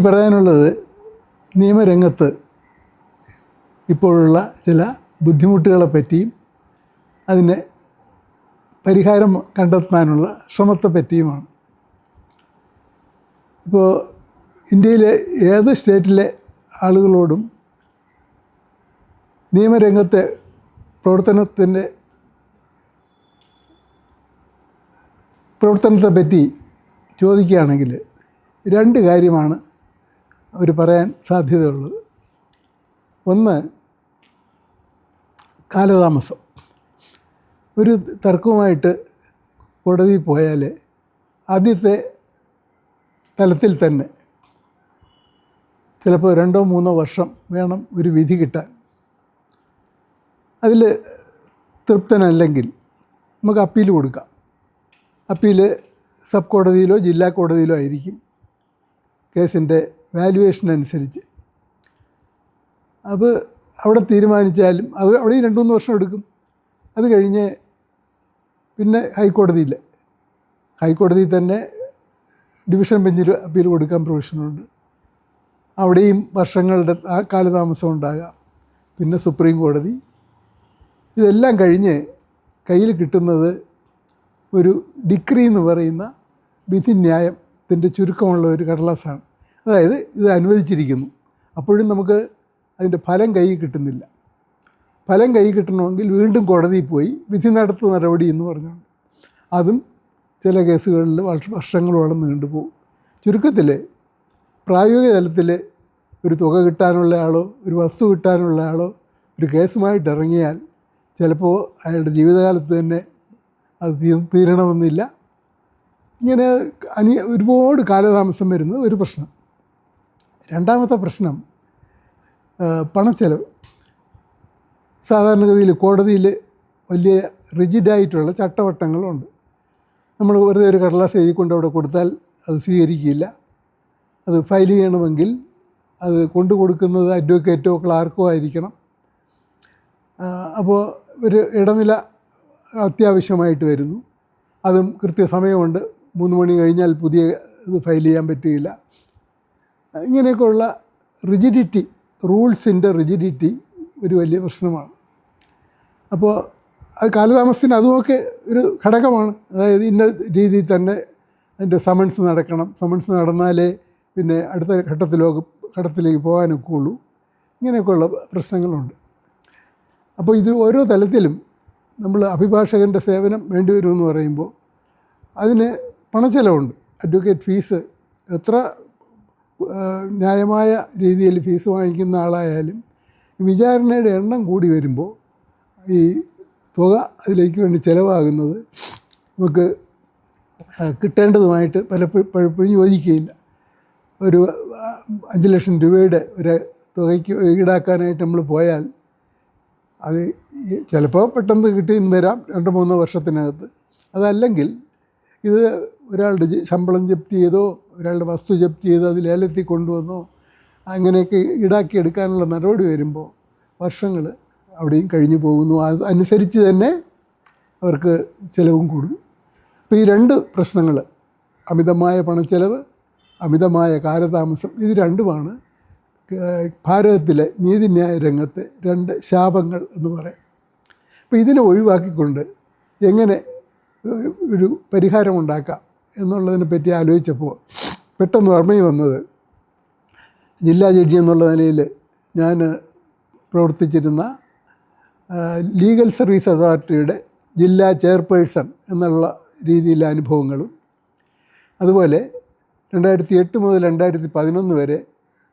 എനിക്ക് പറയാനുള്ളത് നിയമരംഗത്ത് ഇപ്പോഴുള്ള ചില ബുദ്ധിമുട്ടുകളെ പറ്റിയും അതിന് പരിഹാരം കണ്ടെത്താനുള്ള ശ്രമത്തെ പറ്റിയുമാണ് ഇപ്പോൾ ഇന്ത്യയിലെ ഏത് സ്റ്റേറ്റിലെ ആളുകളോടും നിയമരംഗത്തെ പ്രവർത്തനത്തിന്റെ പ്രവർത്തനത്തെ പറ്റി ചോദിക്കുകയാണെങ്കിൽ രണ്ട് കാര്യമാണ് അവർ പറയാൻ സാധ്യതയുള്ളത് ഒന്ന് കാലതാമസം. ഒരു തർക്കവുമായിട്ട് കോടതിയിൽ പോയാൽ ആദ്യത്തെ തലത്തിൽ തന്നെ ചിലപ്പോൾ രണ്ടോ മൂന്നോ വർഷം വേണം ഒരു വിധി കിട്ടാൻ. അതിൽ തൃപ്തനല്ലെങ്കിൽ നമുക്ക് അപ്പീൽ കൊടുക്കാം. അപ്പീൽ സബ് കോടതിയിലോ ജില്ലാ കോടതിയിലോ ആയിരിക്കും കേസിന്റെ വാല്യുവേഷൻ അനുസരിച്ച്. അത് അവിടെ തീരുമാനിച്ചാലും അത് അവിടെ രണ്ട് മൂന്ന് വർഷം എടുക്കും. അത് കഴിഞ്ഞ് പിന്നെ ഹൈക്കോടതിയിൽ ഹൈക്കോടതിയിൽ തന്നെ ഡിവിഷൻ ബെഞ്ചിൽ അപ്പീൽ കൊടുക്കാൻ പ്രൊവിഷനുണ്ട് അവിടെയും വർഷങ്ങളുടെ ആ കാലതാമസം ഉണ്ടാകാം. പിന്നെ സുപ്രീം കോടതി. ഇതെല്ലാം കഴിഞ്ഞ് കയ്യിൽ കിട്ടുന്നത് ഒരു ഡിഗ്രി എന്ന് പറയുന്ന വിധിന്യായത്തിന്റെ ചുരുക്കമുള്ള ഒരു കടലാസാണ്. അതായത് ഇത് അനുവദിച്ചിരിക്കുന്നു. അപ്പോഴും നമുക്ക് അതിന്റെ ഫലം കൈ കിട്ടുന്നില്ല. ഫലം കൈ കിട്ടണമെങ്കിൽ വീണ്ടും കോടതിയിൽ പോയി വിധി നടത്തു നടപടി എന്ന് പറഞ്ഞുകൊണ്ട് അതും ചില കേസുകളിൽ വർഷ- വർഷങ്ങളോളം നീണ്ടുപോകും ചുരുക്കത്തിൽ പ്രായോഗിക തലത്തിൽ ഒരു തുക കിട്ടാനുള്ള ആളോ ഒരു വസ്തു കിട്ടാനുള്ള ആളോ ഒരു കേസുമായിട്ട് ഇറങ്ങിയാൽ ചിലപ്പോൾ അയാളുടെ ജീവിതകാലത്ത് തന്നെ അത് തീരണമെന്നില്ല. ഇങ്ങനെ അനി ഒരുപാട് കാലതാമസം വരുന്നത് ഒരു പ്രശ്നം. രണ്ടാമത്തെ പ്രശ്നം പണച്ചെലവ്. സാധാരണഗതിയിൽ കോടതിയിൽ വലിയ റിജിഡായിട്ടുള്ള ചട്ടവട്ടങ്ങളുണ്ട്. നമ്മൾ വെറുതെ ഒരു കടലാസ് എഴുതി കൊണ്ട് അവിടെ കൊടുത്താൽ അത് സ്വീകരിക്കില്ല. അത് ഫയൽ ചെയ്യണമെങ്കിൽ അത് കൊണ്ടു കൊടുക്കുന്നത് അഡ്വക്കേറ്റോ ക്ലാർക്കോ ആയിരിക്കണം. അപ്പോൾ ഒരു ഇടനില അത്യാവശ്യമായിട്ട് വരുന്നു. അതും കൃത്യസമയമുണ്ട്. മൂന്ന് മണി കഴിഞ്ഞാൽ പുതിയ ഇത് ഫയൽ ചെയ്യാൻ പറ്റുകയില്ല. ഇങ്ങനെയൊക്കെയുള്ള റിജിഡിറ്റി റൂൾസിന്റെ റിജിഡിറ്റി ഒരു വലിയ പ്രശ്നമാണ്. അപ്പോൾ അത് കാലതാമസത്തിന് അതുമൊക്കെ ഒരു ഘടകമാണ്. അതായത് ഇന്ന രീതിയിൽ തന്നെ അതിന്റെ സമൻസ് നടക്കണം. സമൻസ് നടന്നാലേ പിന്നെ അടുത്ത ഘട്ടത്തിലേക്ക് ഘട്ടത്തിലേക്ക് പോകാനൊക്കെയുള്ളൂ ഇങ്ങനെയൊക്കെയുള്ള പ്രശ്നങ്ങളുണ്ട്. അപ്പോൾ ഇത് ഓരോ തലത്തിലും നമ്മൾ അഭിഭാഷകന്റെ സേവനം വേണ്ടി വരുമെന്ന് പറയുമ്പോൾ അതിന് പണച്ചെലവുണ്ട്. അഡ്വക്കേറ്റ് ഫീസ് എത്ര ന്യായമായ രീതിയിൽ ഫീസ് വാങ്ങിക്കുന്ന ആളായാലും വിചാരണയുടെ എണ്ണം കൂടി വരുമ്പോൾ ഈ തുക അതിലേക്ക് വേണ്ടി ചിലവാകുന്നത് നമുക്ക് കിട്ടേണ്ടതുമായിട്ട് പലപ്പോഴും യോജിക്കുകയില്ല. ഒരു അഞ്ച് ലക്ഷം രൂപയുടെ ഒരു തുകയ്ക്ക് ഈടാക്കാനായിട്ട് നമ്മൾ പോയാൽ അത് ചിലപ്പോൾ പെട്ടെന്ന് കിട്ടിയെന്ന് വരാം രണ്ട് മൂന്ന് വർഷത്തിനകത്ത്. അതല്ലെങ്കിൽ ഇത് ഒരാളുടെ ശമ്പളം ജപ്തി ചെയ്തോ ഒരാളുടെ വസ്തു ജപ്തി ചെയ്തോ അത് ലേലത്തിൽ കൊണ്ടുവന്നോ അങ്ങനെയൊക്കെ ഈടാക്കി എടുക്കാനുള്ള നടപടി വരുമ്പോൾ വർഷങ്ങൾ അവിടെയും കഴിഞ്ഞു പോകുന്നു. അത് അനുസരിച്ച് തന്നെ അവർക്ക് ചിലവും കൂടും. അപ്പോൾ ഈ രണ്ട് പ്രശ്നങ്ങൾ അമിതമായ പണച്ചെലവ് അമിതമായ കാലതാമസം ഇത് രണ്ടുമാണ്. ഭാരതത്തിലെ നീതിന്യായ രംഗത്തെ രണ്ട് ശാപങ്ങൾ എന്ന് പറയാം. അപ്പോൾ ഇതിനെ ഒഴിവാക്കിക്കൊണ്ട് എങ്ങനെ ഒരു പരിഹാരം ഉണ്ടാക്കാം എന്നുള്ളതിനെ പറ്റി ആലോചിച്ചപ്പോൾ പെട്ടെന്ന് ഓർമ്മയിൽ വന്നത് ജില്ലാ ജഡ്ജി എന്നുള്ള നിലയിൽ ഞാൻ പ്രവർത്തിച്ചിരുന്ന ലീഗൽ സർവീസ് അതോറിറ്റിയുടെ ജില്ലാ ചെയർപേഴ്സൺ എന്നുള്ള രീതിയിലെ അനുഭവങ്ങളും അതുപോലെ രണ്ടായിരത്തി എട്ട് മുതൽ രണ്ടായിരത്തി പതിനൊന്ന് വരെ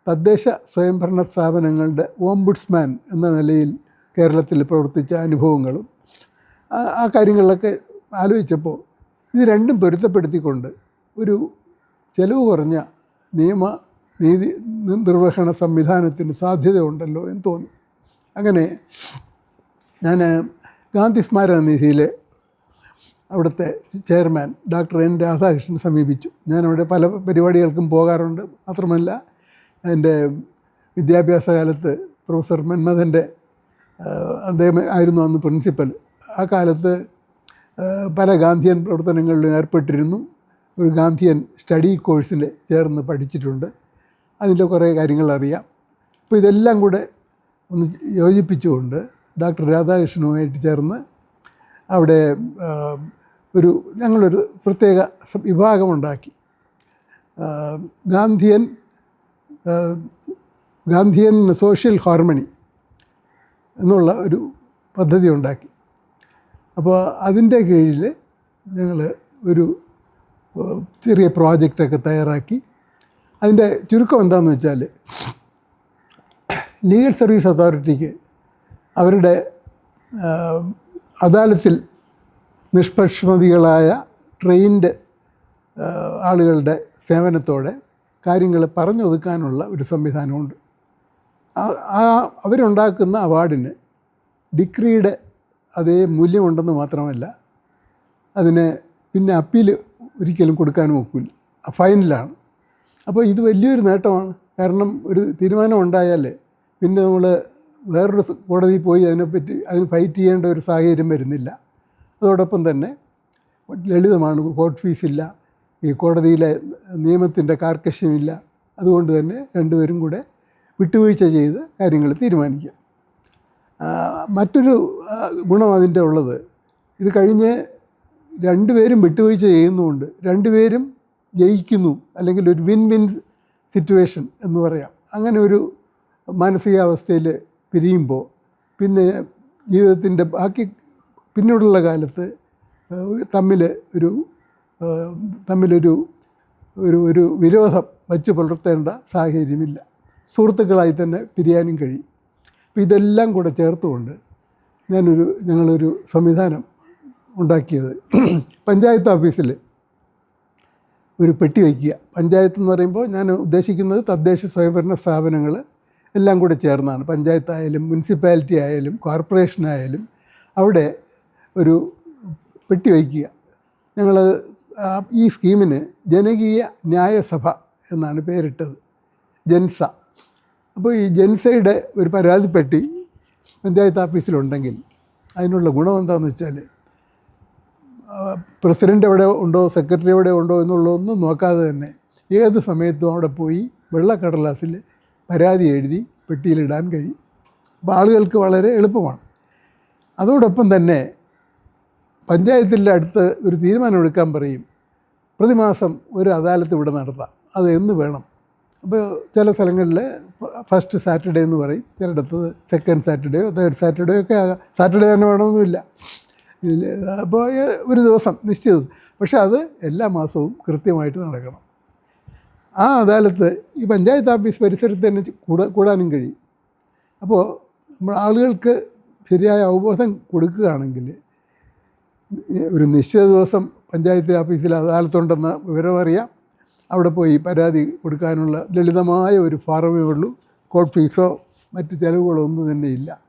തദ്ദേശ സ്വയംഭരണ സ്ഥാപനങ്ങളുടെ ഓംബുഡ്സ്മാൻ എന്ന നിലയിൽ കേരളത്തിൽ പ്രവർത്തിച്ച അനുഭവങ്ങളും ആ കാര്യങ്ങളിലൊക്കെ ആലോചിച്ചപ്പോൾ ഇത് രണ്ടും പൊരുത്തപ്പെടുത്തിക്കൊണ്ട് ഒരു ചെലവ് കുറഞ്ഞ നിയമ നീതി നിർവഹണ സംവിധാനത്തിന് സാധ്യതയുണ്ടല്ലോ എന്ന് തോന്നി. അങ്ങനെ ഞാൻ ഗാന്ധി സ്മാരക അവിടുത്തെ ചെയർമാൻ ഡോക്ടർ എൻ രാധാകൃഷ്ണനെ സമീപിച്ചു. ഞാനവിടെ പല പരിപാടികൾക്കും പോകാറുണ്ട്. മാത്രമല്ല എന്റെ വിദ്യാഭ്യാസ കാലത്ത് പ്രൊഫസർ മന്മഥന്റെ അദ്ദേഹം ആയിരുന്നു അന്ന് പ്രിൻസിപ്പൽ. ആ കാലത്ത് പല ഗാന്ധിയൻ പ്രവർത്തനങ്ങളിലും ഏർപ്പെട്ടിരുന്നു. ഒരു ഗാന്ധിയൻ സ്റ്റഡി കോഴ്സിൽ ചേർന്ന് പഠിച്ചിട്ടുണ്ട്. അതിന്റെ കുറേ കാര്യങ്ങൾ അറിയാം. അപ്പോൾ ഇതെല്ലാം കൂടെ ഒന്ന് യോജിപ്പിച്ചുകൊണ്ട് ഡോക്ടർ രാധാകൃഷ്ണനുമായിട്ട് ചേർന്ന് അവിടെ ഒരു ഞങ്ങളൊരു പ്രത്യേക വിഭാഗമുണ്ടാക്കി. ഗാന്ധിയൻ ഗാന്ധിയൻ സോഷ്യൽ ഹാർമണി എന്നുള്ള ഒരു പദ്ധതി ഉണ്ടാക്കി. അപ്പോൾ അതിന്റെ കീഴിൽ ഞങ്ങൾ ഒരു ചെറിയ പ്രോജക്റ്റൊക്കെ തയ്യാറാക്കി. അതിന്റെ ചുരുക്കം എന്താണെന്ന് വെച്ചാൽ ലീഗൽ സർവീസ് അതോറിറ്റിക്ക് അവരുടെ അദാലത്തിൽ നിഷ്പക്ഷമതികളായ ട്രെയിൻഡ് ആളുകളുടെ സേവനത്തോടെ കാര്യങ്ങൾ പറഞ്ഞൊതുക്കാനുള്ള ഒരു സംവിധാനമുണ്ട്. ആ അവരുണ്ടാക്കുന്ന അവാർഡിന് ഡിഗ്രിയുടെ അതേ മൂല്യമുണ്ടെന്ന് മാത്രമല്ല അതിന് പിന്നെ അപ്പീൽ ഒരിക്കലും കൊടുക്കാനും ഒക്കില്ല. ഫൈനലാണ്. അപ്പോൾ ഇത് വലിയൊരു നേട്ടമാണ്. കാരണം ഒരു തീരുമാനം ഉണ്ടായാൽ പിന്നെ നമ്മൾ വേറൊരു കോടതിയിൽ പോയി അതിനെപ്പറ്റി അതിന് ഫൈറ്റ് ചെയ്യേണ്ട ഒരു സാഹചര്യം വരുന്നില്ല. അതോടൊപ്പം തന്നെ ലളിതമാണ് കോർട്ട് ഫീസില്ല ഈ കോടതിയിലെ നിയമത്തിന്റെ കാർക്കശ്യമില്ല. അതുകൊണ്ട് തന്നെ രണ്ടുപേരും കൂടെ വിട്ടുവീഴ്ച ചെയ്ത് കാര്യങ്ങൾ തീരുമാനിക്കുക മറ്റൊരു ഗുണം അതിന്റെ ഉള്ളത്. ഇത് കഴിഞ്ഞ് രണ്ടുപേരും വിട്ടുവീഴ്ച ചെയ്യുന്നുമുണ്ട്. രണ്ടുപേരും ജയിക്കുന്നു. അല്ലെങ്കിൽ ഒരു വിൻ വിൻ സിറ്റുവേഷൻ എന്ന് പറയാം. അങ്ങനെ ഒരു മാനസികാവസ്ഥയിൽ പിരിയുമ്പോൾ പിന്നെ ജീവിതത്തിന്റെ ബാക്കി പിന്നീടുള്ള കാലത്ത് തമ്മിൽ ഒരു തമ്മിലൊരു ഒരു ഒരു വിരോധം വച്ച് പുലർത്തേണ്ട സാഹചര്യമില്ല. സുഹൃത്തുക്കളായി തന്നെ പിരിയാനും കഴിയും. അപ്പോൾ ഇതെല്ലാം കൂടെ ചേർത്തുകൊണ്ട് ഞാനൊരു ഞങ്ങളൊരു സംവിധാനം ഉണ്ടാക്കിയത് പഞ്ചായത്ത് ഓഫീസിൽ ഒരു പെട്ടി വയ്ക്കുക. പഞ്ചായത്ത് എന്ന് പറയുമ്പോൾ ഞാൻ ഉദ്ദേശിക്കുന്നത് തദ്ദേശ സ്വയംഭരണ സ്ഥാപനങ്ങൾ എല്ലാം കൂടെ ചേർന്നാണ്. പഞ്ചായത്തായാലും മുനിസിപ്പാലിറ്റി ആയാലും കോർപ്പറേഷൻ ആയാലും അവിടെ ഒരു പെട്ടി വയ്ക്കുക. ഞങ്ങൾ ഈ സ്കീമിന് ജനകീയ ന്യായസഭ എന്നാണ് പേരിട്ടത്. ജൻസ. അപ്പോൾ ഈ ജെൻസയുടെ ഒരു പരാതിപ്പെട്ടി പഞ്ചായത്ത് ഓഫീസിലുണ്ടെങ്കിൽ അതിനുള്ള ഗുണം എന്താണെന്ന് വെച്ചാൽ പ്രസിഡന്റ് എവിടെ ഉണ്ടോ സെക്രട്ടറി എവിടെ ഉണ്ടോ എന്നുള്ളതൊന്നും നോക്കാതെ തന്നെ ഏത് സമയത്തും അവിടെ പോയി വെള്ളക്കടലാസിൽ പരാതി എഴുതി പെട്ടിയിലിടാൻ കഴിയും. അപ്പോൾ ആളുകൾക്ക് വളരെ എളുപ്പമാണ്. അതോടൊപ്പം തന്നെ പഞ്ചായത്തിന്റെ അടുത്ത് ഒരു തീരുമാനമെടുക്കാൻ പറയും പ്രതിമാസം ഒരു അദാലത്ത് ഇവിടെ നടത്താം. അത് എന്ന് വേണം. അപ്പോൾ ചില സ്ഥലങ്ങളിൽ ഫസ്റ്റ് സാറ്റർഡേ എന്ന് പറയും. ചിലയിടത്ത് സെക്കൻഡ് സാറ്റർഡേയോ തേർഡ് സാറ്റർഡേയോ ഒക്കെ ആകാം. സാറ്റർഡേ തന്നെ വേണമെന്നില്ല. അപ്പോൾ ഒരു ദിവസം നിശ്ചിത ദിവസം. പക്ഷേ അത് എല്ലാ മാസവും കൃത്യമായിട്ട് നടക്കണം. ആ അദാലത്ത് ഈ പഞ്ചായത്ത് ഓഫീസ് പരിസരത്ത് തന്നെ കൂടാ കൂടാനും കഴിയും. അപ്പോൾ നമ്മൾ ആളുകൾക്ക് ശരിയായ അവബോധം കൊടുക്കുകയാണെങ്കിൽ ഒരു നിശ്ചിത ദിവസം പഞ്ചായത്ത് ഓഫീസിൽ അദാലത്തുണ്ടെന്ന വിവരം അറിയാം. അവിടെ പോയി പരാതി കൊടുക്കാനുള്ള ലളിതമായ ഒരു ഫാറമേ ഉള്ളൂ. കോർട്ട് ഫീസോ മറ്റ് ചിലവുകളോ ഒന്നും തന്നെ ഇല്ല.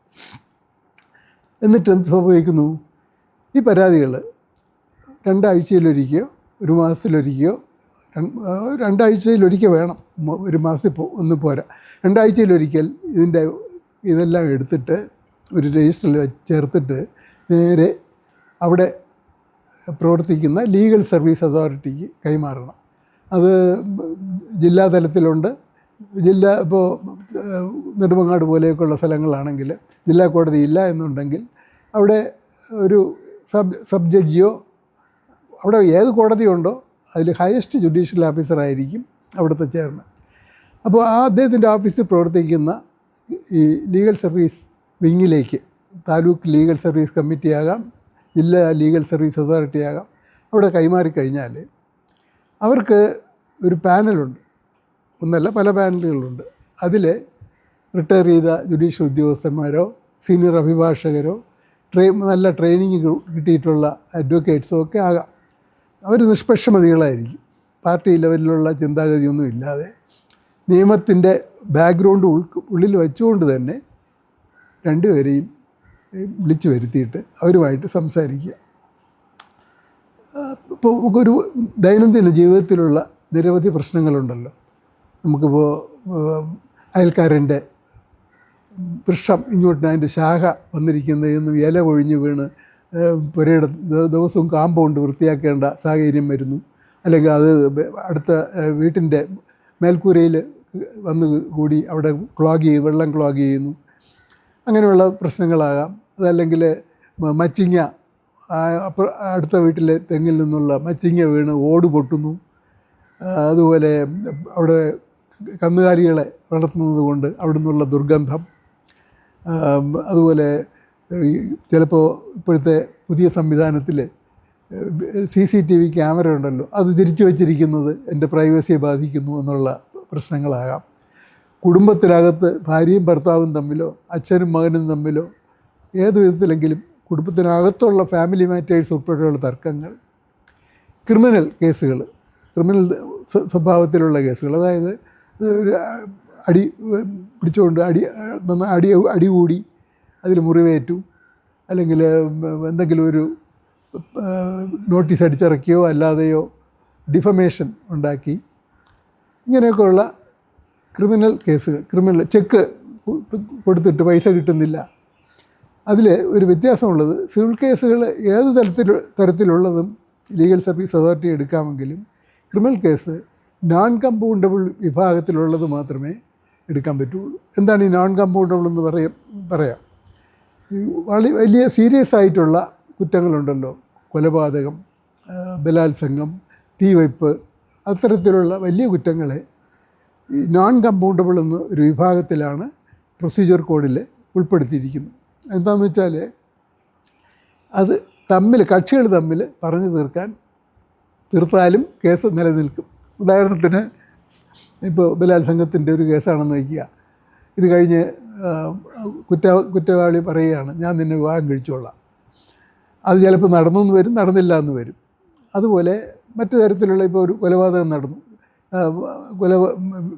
എന്നിട്ട് എന്ത് സംഭവിക്കുന്നു? ഈ പരാതികൾ രണ്ടാഴ്ചയിലൊരിക്കയോ ഒരു ആ, രണ്ടാഴ്ചയിലൊരിക്കൽ വേണം. ഒരു മാസത്തിൽ ഒന്ന് പോരാ. രണ്ടാഴ്ചയിലൊരിക്കൽ ഇതിന്റെ ഇതെല്ലാം എടുത്തിട്ട് ഒരു രജിസ്റ്ററിൽ ചേർത്തിട്ട് നേരെ അവിടെ പ്രവർത്തിക്കുന്ന ലീഗൽ സർവീസ് അതോറിറ്റിക്ക് കൈമാറണം. അത് ജില്ലാ തലത്തിലുണ്ട്. ജില്ല ഇപ്പോൾ നെടുമങ്ങാട് പോലെയൊക്കെയുള്ള സ്ഥലങ്ങളാണെങ്കിൽ ജില്ലാ കോടതി ഇല്ല എന്നുണ്ടെങ്കിൽ അവിടെ ഒരു സബ് സബ് ജഡ്ജിയോ അവിടെ ഏത് കോടതിയുണ്ടോ അതിൽ ഹയസ്റ്റ് ജുഡീഷ്യൽ ഓഫീസറായിരിക്കും അവിടുത്തെ ചെയർമാൻ. അപ്പോൾ ആ അദ്ദേഹത്തിന്റെ ഓഫീസിൽ പ്രവർത്തിക്കുന്ന ഈ ലീഗൽ സർവീസ് വിങ്ങിലേക്ക് താലൂക്ക് ലീഗൽ സർവീസ് കമ്മിറ്റി ആകാം ജില്ലാ ലീഗൽ സർവീസ് അതോറിറ്റി ആകാം അവിടെ കൈമാറി കഴിഞ്ഞാൽ അവർക്ക് ഒരു പാനലുണ്ട്. ഒന്നല്ല പല പാനലുകളുണ്ട്. അതിൽ റിട്ടയർ ചെയ്ത ജുഡീഷ്യൽ ഉദ്യോഗസ്ഥന്മാരോ സീനിയർ അഭിഭാഷകരോ ട്രേ നല്ല ട്രെയിനിങ് കിട്ടിയിട്ടുള്ള അഡ്വക്കേറ്റ്സോ ഒക്കെ ആകാം. അവർ നിഷ്പക്ഷമതികളായിരിക്കും. പാർട്ടി ലെവലിലുള്ള ചിന്താഗതിയൊന്നും ഇല്ലാതെ നിയമത്തിന്റെ ബാക്ക്ഗ്രൗണ്ട് ഉള്ളിൽ വെച്ചുകൊണ്ട് തന്നെ രണ്ടുപേരെയും വിളിച്ചു വരുത്തിയിട്ട് അവരുമായിട്ട് സംസാരിക്കുക. ഇപ്പോൾ നമുക്കൊരു ദൈനംദിന ജീവിതത്തിലുള്ള നിരവധി പ്രശ്നങ്ങളുണ്ടല്ലോ. നമുക്കിപ്പോൾ അയൽക്കാരന്റെ വൃക്ഷം ഇങ്ങോട്ട് അതിന്റെ ശാഖ വന്നിരിക്കുന്നതെന്നും ഇല ഒഴിഞ്ഞ് വീണ് പുരയുടെ ദിവസവും കാമ്പൗണ്ട് വൃത്തിയാക്കേണ്ട സാഹചര്യം വരുന്നു. അല്ലെങ്കിൽ അത് അടുത്ത വീട്ടിന്റെ മേൽക്കൂരയിൽ വന്ന് കൂടി അവിടെ ക്ലോഗ് ചെയ്യും വെള്ളം ക്ലോഗ് ചെയ്യുന്നു. അങ്ങനെയുള്ള പ്രശ്നങ്ങളാകാം. അതല്ലെങ്കിൽ മച്ചിങ്ങ അടുത്ത വീട്ടിലെ തെങ്ങിൽ നിന്നുള്ള മച്ചിങ്ങ വീണ് ഓട് പൊട്ടുന്നു. അതുപോലെ അവിടെ കന്നുകാലികളെ വളർത്തുന്നത് കൊണ്ട് അവിടെ നിന്നുള്ള ദുർഗന്ധം അതുപോലെ ചിലപ്പോൾ ഇപ്പോഴത്തെ പുതിയ സംവിധാനത്തിൽ C C T V camera ഉണ്ടല്ലോ അത് തിരിച്ചു വച്ചിരിക്കുന്നത് എന്റെ പ്രൈവസിയെ ബാധിക്കുന്നു എന്നുള്ള പ്രശ്നങ്ങളാകാം. കുടുംബത്തിനകത്ത് ഭാര്യയും ഭർത്താവും തമ്മിലോ അച്ഛനും മകനും തമ്മിലോ ഏത് വിധത്തിലെങ്കിലും കുടുംബത്തിനകത്തുള്ള ഫാമിലി മാറ്റേഴ്സ് ഉൾപ്പെടെയുള്ള തർക്കങ്ങൾ ക്രിമിനൽ കേസുകൾ ക്രിമിനൽ സ്വഭാവത്തിലുള്ള കേസുകൾ അതായത് ഒരു അടി പിടിച്ചുകൊണ്ട് അടി അടി അടി കൂടി അതിൽ മുറിവേറ്റു. അല്ലെങ്കിൽ എന്തെങ്കിലും ഒരു നോട്ടീസ് അടിച്ചിറക്കിയോ അല്ലാതെയോ ഡിഫമേഷൻ ഉണ്ടാക്കി. ഇങ്ങനെയൊക്കെയുള്ള ക്രിമിനൽ കേസുകൾ ക്രിമിനൽ ചെക്ക് കൊടുത്തിട്ട് പൈസ കിട്ടുന്നില്ല. അതിൽ ഒരു വ്യത്യാസമുള്ളത് സിവിൽ കേസുകൾ ഏത് തരത്തിൽ തരത്തിലുള്ളതും ലീഗൽ സർവീസ് അതോറിറ്റി എടുക്കാമെങ്കിലും ക്രിമിനൽ കേസ് നോൺ കമ്പൗണ്ടബിൾ വിഭാഗത്തിലുള്ളത് മാത്രമേ എടുക്കാൻ പറ്റുള്ളൂ. എന്താണ് ഈ നോൺ കമ്പൗണ്ടബിൾ എന്ന് പറയാം പറയാം? വളരെ വലിയ സീരിയസ് ആയിട്ടുള്ള കുറ്റങ്ങളുണ്ടല്ലോ. കൊലപാതകം ബലാത്സംഗം തീവയ്പ്പ് അത്തരത്തിലുള്ള വലിയ കുറ്റങ്ങളെ നോൺ കമ്പൗണ്ടബിൾ എന്ന ഒരു വിഭാഗത്തിലാണ് പ്രൊസീജിയർ കോഡിൽ ഉൾപ്പെടുത്തിയിരിക്കുന്നത്. എന്താണെന്ന് വെച്ചാൽ അത് തമ്മിൽ കക്ഷികൾ തമ്മിൽ പറഞ്ഞു തീർക്കാൻ തീർത്താലും കേസ് നിലനിൽക്കും. ഉദാഹരണത്തിന് ഇപ്പോൾ ബലാത്സംഗത്തിന്റെ ഒരു കേസാണെന്ന് വയ്ക്കുക. ഇത് കഴിഞ്ഞ് കുറ്റ കുറ്റവാളി പറയുകയാണ് ഞാൻ നിന്നെ വിവാഹം കഴിച്ചോളാം. അത് ചിലപ്പോൾ നടന്നു എന്ന് വരും നടന്നില്ല എന്ന് വരും. അതുപോലെ മറ്റു തരത്തിലുള്ള ഇപ്പോൾ ഒരു കൊലപാതകം നടന്നു. കൊല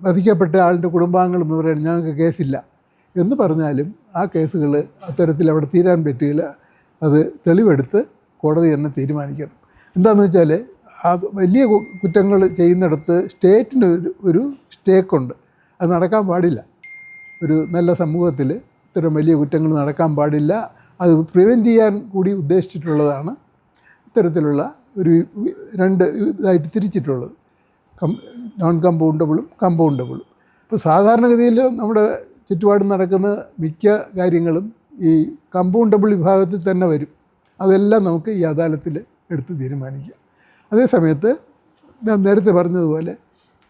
വധിക്കപ്പെട്ട ആളുടെ കുടുംബാംഗങ്ങൾ എന്ന് പറയുന്നത് ഞങ്ങൾക്ക് കേസില്ല. എന്ന് പറഞ്ഞാലും ആ കേസുകൾ അത്തരത്തിൽ അവിടെ തീരാൻ പറ്റുകയില്ല അത് തെളിവെടുത്ത് കോടതി തന്നെ തീരുമാനിക്കണം. എന്താണെന്ന് വെച്ചാൽ ആ വലിയ കുറ്റങ്ങൾ ചെയ്യുന്നിടത്ത് സ്റ്റേറ്റിന് ഒരു ഒരു സ്റ്റേക്കുണ്ട്. അത് നടക്കാൻ പാടില്ല. ഒരു നല്ല സമൂഹത്തിൽ ഇത്തരം വലിയ കുറ്റങ്ങൾ നടക്കാൻ പാടില്ല. അത് പ്രിവെന്റ് ചെയ്യാൻ കൂടി ഉദ്ദേശിച്ചിട്ടുള്ളതാണ്. ഇത്തരത്തിലുള്ള ഒരു രണ്ട് ഇതായിട്ട് തിരിച്ചിട്ടുള്ളത്. Come non കമ്പൗണ്ടബിളും. കമ്പൗണ്ടബിളും ഇപ്പോൾ സാധാരണഗതിയിൽ നമ്മുടെ ചുറ്റുപാടും നടക്കുന്ന മിക്ക കാര്യങ്ങളും ഈ കമ്പൗണ്ടബിൾ വിഭാഗത്തിൽ തന്നെ വരും. അതെല്ലാം നമുക്ക് ഈ അദാലത്തിൽ എടുത്ത് തീരുമാനിക്കാം. അതേസമയത്ത് ഞാൻ നേരത്തെ പറഞ്ഞതുപോലെ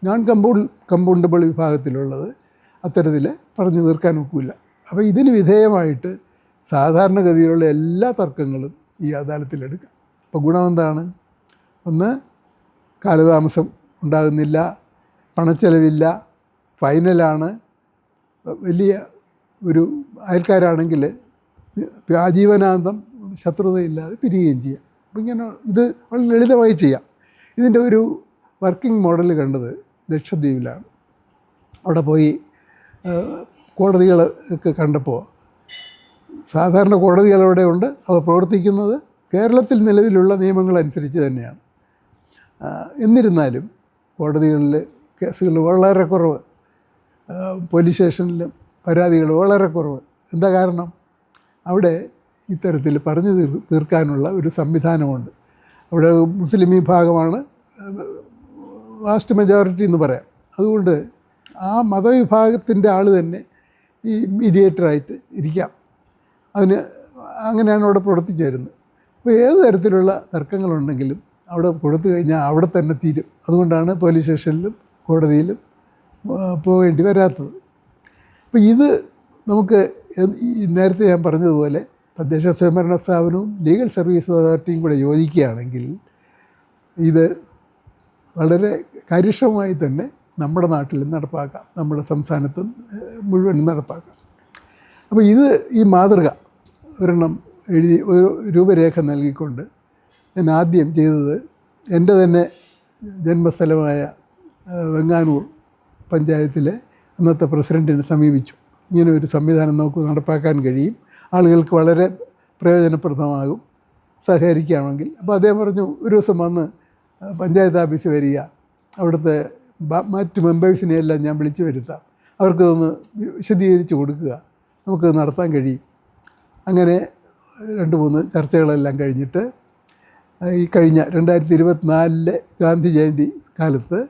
നോൺ കമ്പൗണ്ട് കമ്പൗണ്ടബിൾ വിഭാഗത്തിലുള്ളത് അത്തരത്തിൽ പറഞ്ഞു തീർക്കാൻ ഒക്കില്ല. അപ്പോൾ ഇതിന് വിധേയമായിട്ട് സാധാരണഗതിയിലുള്ള എല്ലാ തർക്കങ്ങളും ഈ അദാലത്തിലെടുക്കാം അപ്പോൾ ഗുണം എന്താണ്? ഒന്ന് കാലതാമസം ഉണ്ടാകുന്നില്ല പണച്ചെലവില്ല ഫൈനലാണ് വലിയ ഒരു അയൽക്കാരാണെങ്കിൽ ആജീവനാന്തം ശത്രുതയില്ലാതെ പിരിയുകയും ചെയ്യാം. അപ്പം ഇങ്ങനെ ഇത് വളരെ ലളിതമായി ചെയ്യാം. ഇതിന്റെ ഒരു വർക്കിംഗ് മോഡൽ കണ്ടത് ലക്ഷദ്വീപിലാണ്. അവിടെ പോയി കോടതികൾ ഒക്കെ കണ്ടപ്പോൾ സാധാരണ കോടതികൾ അവിടെ ഉണ്ട്. അവ പ്രവർത്തിക്കുന്നത് കേരളത്തിൽ നിലവിലുള്ള നിയമങ്ങളനുസരിച്ച് തന്നെയാണ്. എന്നിരുന്നാലും കോടതികളിൽ കേസുകൾ വളരെ കുറവ്. പോലീസ് സ്റ്റേഷനിലും പരാതികൾ വളരെ കുറവ്. എന്താ കാരണം? അവിടെ ഇത്തരത്തിൽ പറഞ്ഞു തീർ തീർക്കാനുള്ള ഒരു സംവിധാനമുണ്ട്. അവിടെ മുസ്ലിം വിഭാഗമാണ് വാസ്റ്റ് മെജോറിറ്റി എന്ന് പറയാം. അതുകൊണ്ട് ആ മതവിഭാഗത്തിന്റെ ആൾ തന്നെ ഈ മീഡിയേറ്ററായിട്ട് ഇരിക്കാം. അതിന് അങ്ങനെയാണ് അവിടെ പ്രവർത്തിച്ചു വരുന്നത്. അപ്പോൾ ഏത് തരത്തിലുള്ള തർക്കങ്ങളുണ്ടെങ്കിലും അവിടെ കൊടുത്തു കഴിഞ്ഞാൽ അവിടെ തന്നെ തീരും. അതുകൊണ്ടാണ് പോലീസ് സ്റ്റേഷനിലും കോടതിയിലും പോകേണ്ടി വരാത്തത്. അപ്പോൾ ഇത് നമുക്ക് നേരത്തെ ഞാൻ പറഞ്ഞതുപോലെ തദ്ദേശ സ്വയംഭരണ സ്ഥാപനവും ലീഗൽ സർവീസ് അതോറിറ്റിയും കൂടെ യോജിക്കുകയാണെങ്കിൽ ഇത് വളരെ കാര്യക്ഷമമായി തന്നെ നമ്മുടെ നാട്ടിലും നടപ്പാക്കാം. നമ്മുടെ സംസ്ഥാനത്തും മുഴുവനും നടപ്പാക്കാം. അപ്പോൾ ഇത് ഈ മാതൃക ഒരെണ്ണം എഴുതി ഒരു രൂപരേഖ നൽകിക്കൊണ്ട് ഞാൻ ആദ്യം ചെയ്തത് എന്റെ തന്നെ ജന്മസ്ഥലമായ വെങ്ങാനൂർ പഞ്ചായത്തിലെ അന്നത്തെ പ്രസിഡന്റിനെ സമീപിച്ചു. ഇങ്ങനെ ഒരു സംവിധാനം നമുക്ക് നടപ്പാക്കാൻ കഴിയും. ആളുകൾക്ക് വളരെ പ്രയോജനപ്രദമാകും. സഹകരിക്കുകയാണെങ്കിൽ. അപ്പോൾ അദ്ദേഹം പറഞ്ഞു ഒരു ദിവസം വന്ന് പഞ്ചായത്ത് ഓഫീസ് വരിക. അവിടുത്തെ മറ്റ് മെമ്പേഴ്സിനെ എല്ലാം ഞാൻ വിളിച്ചു വരുത്താം. അവർക്കതൊന്ന് വിശദീകരിച്ച് കൊടുക്കുക. നമുക്ക് നടത്താൻ കഴിയും. അങ്ങനെ രണ്ട് മൂന്ന് ചർച്ചകളെല്ലാം കഴിഞ്ഞിട്ട് ഈ കഴിഞ്ഞ രണ്ടായിരത്തി ഇരുപത്തിനാലിലെ ഗാന്ധി ജയന്തി കാലത്ത്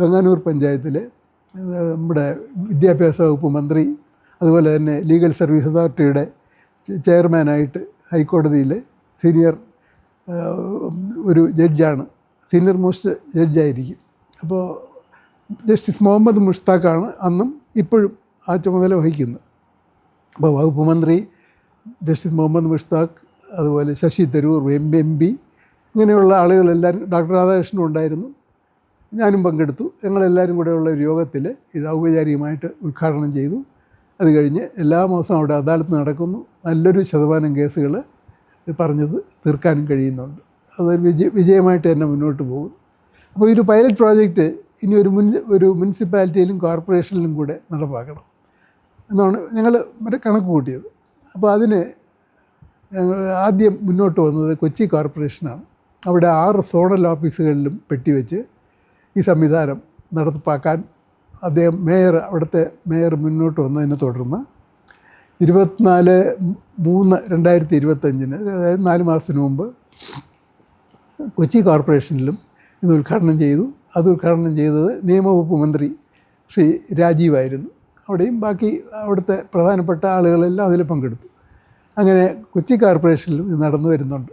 വെങ്ങാനൂർ പഞ്ചായത്തിൽ ഇത് നമ്മുടെ വിദ്യാഭ്യാസ വകുപ്പ് മന്ത്രി അതുപോലെ തന്നെ ലീഗൽ സർവീസ് അതോറിറ്റിയുടെ ചെയർമാനായിട്ട് ഹൈക്കോടതിയിൽ സീനിയർ ഒരു ജഡ്ജാണ്. സീനിയർ മോസ്റ്റ് ജഡ്ജായിരിക്കും. അപ്പോൾ ജസ്റ്റിസ് മുഹമ്മദ് മുഷ്താഖാണ് അന്നും ഇപ്പോഴും ആ ചുമതല വഹിക്കുന്നത് അപ്പോൾ വകുപ്പ് മന്ത്രി ജസ്റ്റിസ് മുഹമ്മദ് മുഷ്താഖ് അതുപോലെ Shashi Tharoor M M P ഇങ്ങനെയുള്ള ആളുകളെല്ലാവരും ഡോക്ടർ രാധാകൃഷ്ണനും ഉണ്ടായിരുന്നു. ഞാനും പങ്കെടുത്തു. ഞങ്ങളെല്ലാവരും കൂടെയുള്ള ഒരു യോഗത്തിൽ ഇത് ഔപചാരികമായിട്ട് ഉദ്ഘാടനം ചെയ്തു. അത് കഴിഞ്ഞ് എല്ലാ മാസവും അവിടെ അദാലത്ത് നടക്കുന്നു. നല്ലൊരു ശതമാനം കേസുകൾ പറഞ്ഞത് തീർക്കാനും കഴിയുന്നുണ്ട്. അതൊരു വിജയ വിജയമായിട്ട് തന്നെ മുന്നോട്ട് പോകും അപ്പോൾ ഈ ഒരു പൈലറ്റ് പ്രോജക്റ്റ് ഇനി ഒരു മുൻ ഒരു മുനിസിപ്പാലിറ്റിയിലും കോർപ്പറേഷനിലും കൂടെ നടപ്പാക്കണം എന്നാണ് ഞങ്ങൾ മറ്റേ കണക്ക് കൂട്ടിയത്. അപ്പോൾ അതിന് ഞങ്ങൾ ആദ്യം മുന്നോട്ട് വന്നത് കൊച്ചി കോർപ്പറേഷനാണ്. അവിടെ ആറ് സോണൽ ഓഫീസുകളിലും പെട്ടിവെച്ച് ഈ സംവിധാനം നടപ്പാക്കാൻ അദ്ദേഹം മേയർ അവിടുത്തെ മേയർ മുന്നോട്ട് വന്നതിനെ തുടർന്ന് ഇരുപത്തിനാല് മൂന്ന് രണ്ടായിരത്തി ഇരുപത്തഞ്ചിന് അതായത് നാല് മാസത്തിന് മുമ്പ് കൊച്ചി കോർപ്പറേഷനിലും ഇത് ഉദ്ഘാടനം ചെയ്തു. അത് ഉദ്ഘാടനം ചെയ്തത് നിയമവകുപ്പ് മന്ത്രി ശ്രീ രാജീവായിരുന്നു. അവിടെയും ബാക്കി അവിടുത്തെ പ്രധാനപ്പെട്ട ആളുകളെല്ലാം അതിൽ പങ്കെടുത്തു. അങ്ങനെ കൊച്ചി കോർപ്പറേഷനിലും ഇത് നടന്നു വരുന്നുണ്ട്.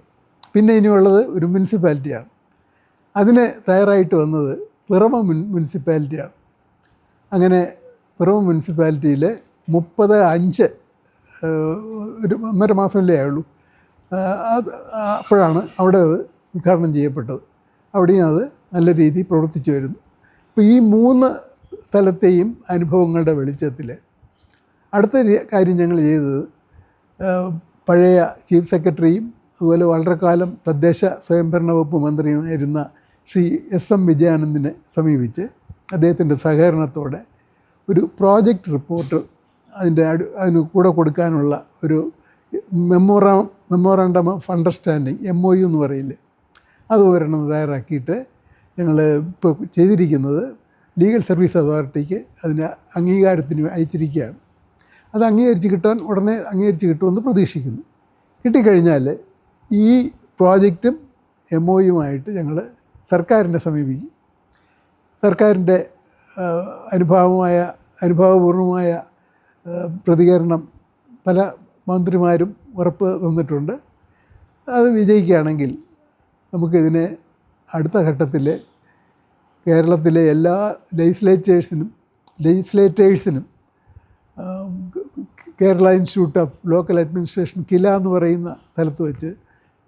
പിന്നെ ഇനിയുള്ളത് ഒരു മുനിസിപ്പാലിറ്റിയാണ്. അതിന് തയ്യാറായിട്ട് വന്നത് പിറവ മുൻ മുനിസിപ്പാലിറ്റിയാണ്. അങ്ങനെ പിറവ മുനിസിപ്പാലിറ്റിയിൽ മുപ്പത് അഞ്ച് ഒരു ഒന്നര മാസമല്ലേ ആയുള്ളൂ. അത് അപ്പോഴാണ് അവിടെ അത് ഉദ്ഘാടനം ചെയ്യപ്പെട്ടത്. അവിടെയും അത് നല്ല രീതിയിൽ പ്രവർത്തിച്ചു വരുന്നു. അപ്പോൾ ഈ മൂന്ന് സ്ഥലത്തെയും അനുഭവങ്ങളുടെ വെളിച്ചത്തിൽ അടുത്ത കാര്യം ഞങ്ങൾ ചെയ്തത് പഴയ ചീഫ് സെക്രട്ടറിയും അതുപോലെ വളരെ കാലം തദ്ദേശ സ്വയംഭരണ വകുപ്പ് മന്ത്രിയുമായിരുന്ന ശ്രീ എസ് എം വിജയാനന്ദിനെ സമീപിച്ച് അദ്ദേഹത്തിന്റെ സഹകരണത്തോടെ ഒരു പ്രോജക്റ്റ് റിപ്പോർട്ട് അതിന്റെ അടു അതിന് കൂടെ കൊടുക്കാനുള്ള ഒരു മെമ്മോറാ memorandum of understanding M O U എന്ന് പറയില്ലേ അത് ഒരെണ്ണം തയ്യാറാക്കിയിട്ട് ഞങ്ങൾ ഇപ്പോൾ ചെയ്തിരിക്കുന്നത് ലീഗൽ സർവീസ് അതോറിറ്റിക്ക് അതിന് അംഗീകാരത്തിന് അയച്ചിരിക്കുകയാണ്. അത് അംഗീകരിച്ച് കിട്ടാൻ ഉടനെ അംഗീകരിച്ച് കിട്ടുമെന്ന് പ്രതീക്ഷിക്കുന്നു. കിട്ടിക്കഴിഞ്ഞാൽ ഈ പ്രോജക്റ്റും എം ഒ യുമായിട്ട് ഞങ്ങൾ സർക്കാരിനെ സമീപിക്കും സർക്കാരിന്റെ അനുഭാവമായ അനുഭാവപൂർണമായ പ്രതികരണം പല മന്ത്രിമാരും ഉറപ്പ് തന്നിട്ടുണ്ട്. അത് വിജയിക്കുകയാണെങ്കിൽ നമുക്കിതിനെ അടുത്ത ഘട്ടത്തിൽ കേരളത്തിലെ എല്ലാ ലെജിസ്ലേറ്റേഴ്സിനും ലെജിസ്ലേറ്റേഴ്സിനും Kerala institute of local administration KILA എന്ന് പറയുന്ന സ്ഥലത്ത് വെച്ച്